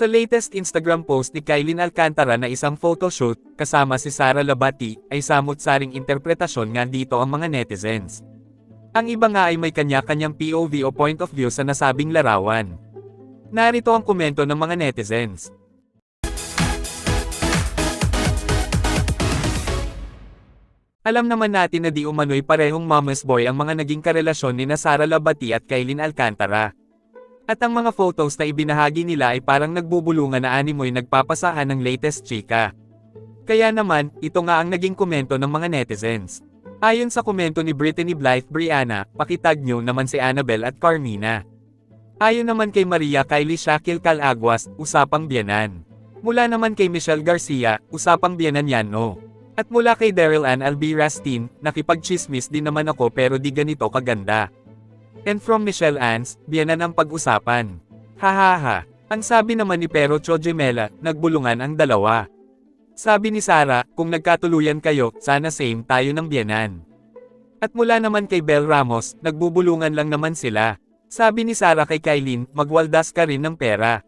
Sa latest Instagram post ni Kailin Alcantara na isang photoshoot, kasama si Sara Labati, ay samot-saring interpretasyon nga dito ang mga netizens. Ang iba nga ay may kanya-kanyang POV o point of view sa nasabing larawan. Narito ang komento ng mga netizens. Alam naman natin na di umano'y parehong mama's boy ang mga naging karelasyon ni Sara Labati at Kailin Alcantara. At ang mga photos na ibinahagi nila ay parang nagbubulungan na animoy nagpapasahan ng latest chika. Kaya naman, ito nga ang naging komento ng mga netizens. Ayon sa komento ni Brittany Blythe Brianna, pakitag nyo naman si Annabel at Carmina. Ayon naman kay Maria Kylie Shakil Calaguas, usapang biyanan. Mula naman kay Michelle Garcia, usapang biyanan yan no. At mula kay Daryl Ann Albirastin, nakipagchismis din naman ako pero di ganito kaganda. And from Michelle Ans, biyanan ang pag-usapan. Hahaha. Ang sabi naman ni Pero Chojimela, nagbulungan ang dalawa. Sabi ni Sara, kung nagkatuluyan kayo, sana same tayo ng biyanan. At mula naman kay Bel Ramos, nagbubulungan lang naman sila. Sabi ni Sara kay Kailin, magwaldas ka rin ng pera.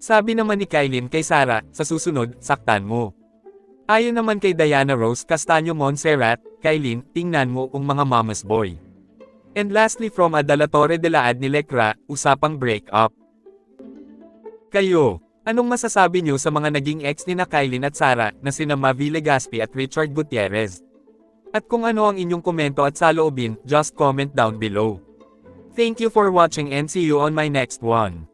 Sabi naman ni Kailin kay Sara, sa susunod, saktan mo. Ayon naman kay Diana Rose Castaño Montserrat, Kailin, tingnan mo kung mga mama's boy. And lastly from Adalatore de la Ad ni Lecra, usapang breakup. Kayo, anong masasabi niyo sa mga naging ex ni na Kailin at Sara na sina Mavi Legaspi at Richard Gutierrez? At kung ano ang inyong komento at saloobin, just comment down below. Thank you for watching and see you on my next one.